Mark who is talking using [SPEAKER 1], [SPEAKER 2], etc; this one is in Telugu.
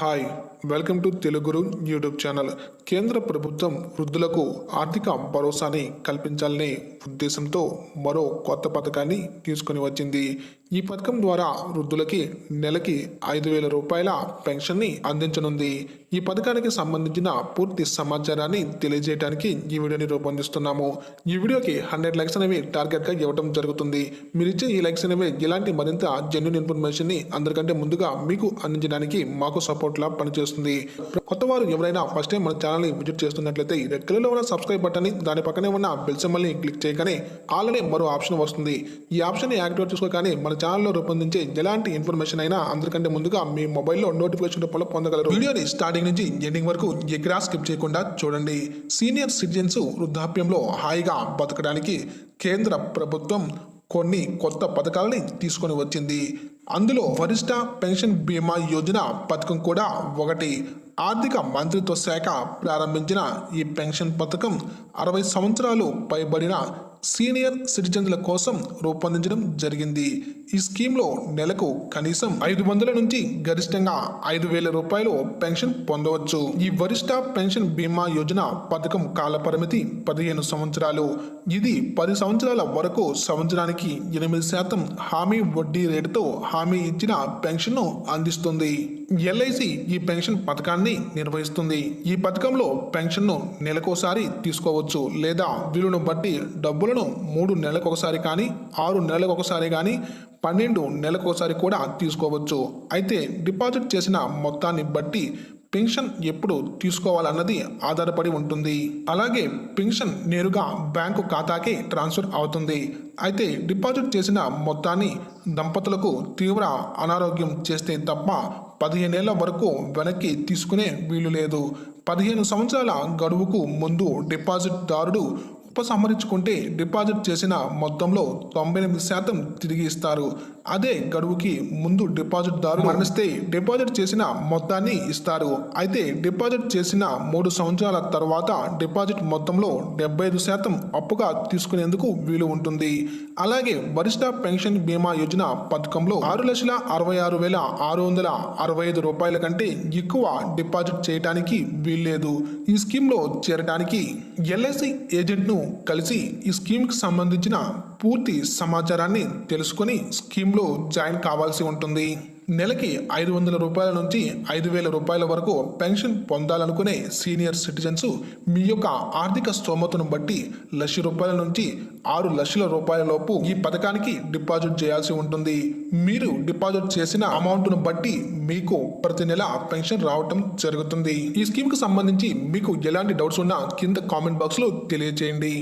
[SPEAKER 1] హాయ్ వెల్కమ్ టు తెలుగురు యూట్యూబ్ ఛానల్ కేంద్ర ప్రభుత్వం వృద్ధులకు ఆర్థిక భరోసాని కల్పించాలనే ఉద్దేశంతో మరో కొత్త పథకాన్ని తీసుకొని వచ్చింది. ఈ పథకం ద్వారా వృద్ధులకి నెలకి ఐదు వేల రూపాయల పెన్షన్ని అందించనుంది. ఈ పథకానికి సంబంధించిన పూర్తి సమాచారాన్ని తెలియజేయడానికి ఈ వీడియోని రూపొందిస్తున్నాము. ఈ వీడియోకి హండ్రెడ్ లైక్స్ అనేవి టార్గెట్గా ఇవ్వడం జరుగుతుంది. మీరు ఇచ్చే ఈ లైక్స్ అనేవి ఇలాంటి మరింత జెన్యున్ ఇన్ఫర్మేషన్ని అందరికంటే ముందుగా మీకు అందించడానికి మాకు సపోర్ట్లా పనిచేస్తుంది. కొత్త వారు ఎవరైనా ఫస్ట్ టైం మన ఛానల్ని విజిట్ చేస్తున్నట్లయితే రెడ్ కలర్లో ఉన్న సబ్స్క్రైబ్ బటన్ని దాని పక్కనే ఉన్న బెల్ సింబల్ని క్లిక్ చేయగానే ఆల్రెడీ మరో ఆప్షన్ వస్తుంది. ఈ ఆప్షన్ని యాక్టివేట్ చేసుకోగానే మన ఛానల్లో రూపొందించే ఎలాంటి ఇన్ఫర్మేషన్ అయినా అందరికంటే ముందుగా మీ మొబైల్లో నోటిఫికేషన్ రూపంలో పొందగలరు. వీడియోని స్టార్టింగ్ నుంచి ఎండింగ్ వరకు ఎక్కడా స్కిప్ చేయకుండా చూడండి. సీనియర్ సిటిజన్స్ వృద్ధాప్యంలో హాయిగా బతకడానికి కేంద్ర ప్రభుత్వం కొన్ని కొత్త పథకాలని తీసుకొని వచ్చింది. అందులో వరిష్ట పెన్షన్ బీమా యోజన పథకం కూడా ఒకటి. ఆర్థిక మంత్రిత్వ శాఖ ప్రారంభించిన ఈ పెన్షన్ పథకం అరవై సంవత్సరాలు పైబడిన సీనియర్ సిటిజన్ల కోసం రూపొందించడం జరిగింది. ఈ స్కీమ్లో నెలకు కనీసం ఐదు వందల నుంచి గరిష్టంగా ఐదు వేల రూపాయలు పెన్షన్ పొందవచ్చు. ఈ వరిష్ట పెన్షన్ బీమా యోజన పథకం కాలపరిమితి పదిహేను సంవత్సరాలు. ఇది పది సంవత్సరాల వరకు సంవత్సరానికి ఎనిమిది శాతం హామీ వడ్డీ రేటుతో హామీ ఇచ్చిన పెన్షన్ను అందిస్తుంది. ఎల్ఐసి ఈ పెన్షన్ పథకాన్ని నిర్వహిస్తుంది. ఈ పథకంలో పెన్షన్ను నెలకోసారి తీసుకోవచ్చు లేదా వీలును బట్టి డబ్బులను మూడు నెలలకు ఒకసారి కానీ ఆరు నెలలకు ఒకసారి కానీ పన్నెండు నెలలకొకసారి కూడా తీసుకోవచ్చు. అయితే డిపాజిట్ చేసిన మొత్తాన్ని బట్టి పెన్షన్ ఎప్పుడు తీసుకోవాలన్నది ఆధారపడి ఉంటుంది. అలాగే పెన్షన్ నేరుగా బ్యాంకు ఖాతాకి ట్రాన్స్ఫర్ అవుతుంది. అయితే డిపాజిట్ చేసిన మొత్తాన్ని దంపతులకు తీవ్ర అనారోగ్యం చేస్తే తప్ప పదిహేనేళ్ళ వరకు వెనక్కి తీసుకునే వీలు లేదు. పదిహేను సంవత్సరాల గడువుకు ముందు డిపాజిట్దారుడు ఉపసంహరించుకుంటే డిపాజిట్ చేసిన మొత్తంలో తొంభై ఎనిమిది శాతం తిరిగి ఇస్తారు. అదే గడువుకి ముందు డిపాజిట్దారు మరణిస్తే డిపాజిట్ చేసిన మొత్తాన్ని ఇస్తారు. అయితే డిపాజిట్ చేసిన మూడు సంవత్సరాల తర్వాత డిపాజిట్ మొత్తంలో డెబ్బై ఐదు శాతం అప్పుగా తీసుకునేందుకు వీలు ఉంటుంది. అలాగే వరిష్ట పెన్షన్ బీమా యోజన పథకంలో ఆరు లక్షల అరవై ఆరు వేల ఆరు వందల అరవై ఐదు రూపాయల కంటే ఎక్కువ డిపాజిట్ చేయడానికి వీల్లేదు. ఈ స్కీమ్లో చేరడానికి ఎల్ఐసి ఏజెంట్ను కలిసి ఈ స్కీమ్కి సంబంధించిన పూర్తి సమాచారాన్ని తెలుసుకొని స్కీమ్ స్కీమ్లో జాయిన్ కావాల్సి ఉంటుంది. నెలకి ఐదు వందల రూపాయల నుంచి ఐదు వేల రూపాయల వరకు పెన్షన్ పొందాలనుకునే సీనియర్ సిటిజన్స్ మీ యొక్క ఆర్థిక స్తోమతను బట్టి లక్ష రూపాయల నుంచి ఆరు లక్షల రూపాయల లోపు ఈ పథకానికి డిపాజిట్ చేయాల్సి ఉంటుంది. మీరు డిపాజిట్ చేసిన అమౌంట్ను బట్టి మీకు ప్రతి నెల పెన్షన్ రావటం జరుగుతుంది. ఈ స్కీమ్కి సంబంధించి మీకు ఎలాంటి డౌట్స్ ఉన్నా కింద కామెంట్ బాక్స్లో తెలియజేయండి